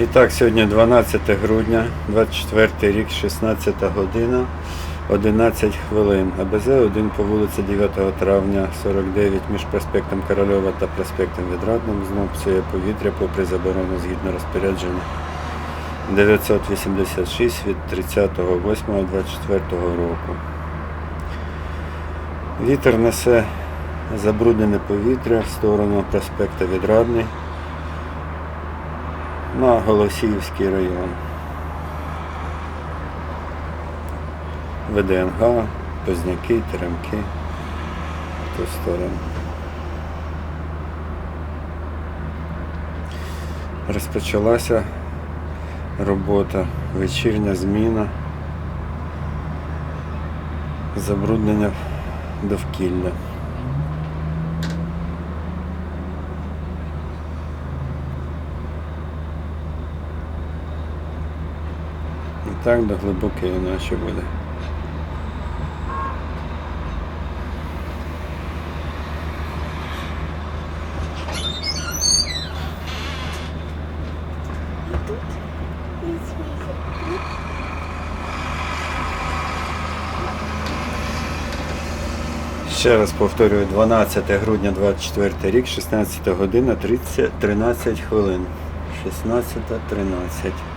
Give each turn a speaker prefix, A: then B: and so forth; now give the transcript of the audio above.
A: І так, сьогодні 12 грудня, 24 рік, 16 година, 11 хвилин. АБЗ 1 по вулиці 9 травня, 49 між проспектом Корольова та проспектом Відрадним. Знов псує повітря попри заборону згідно розпорядження 986 від 30.08.24 року. Вітер несе забруднене повітря в сторону проспекта Відрадний на Голосіївський район. ВДНГ, Позняки, Теремки в ту сторону. Розпочалася робота, вечірня зміна, забруднення довкілля. Так до глибокої ночі буде. Ще раз повторюю, 12 грудня 24 рік, 16 година 30, 13 хвилин. 16.13.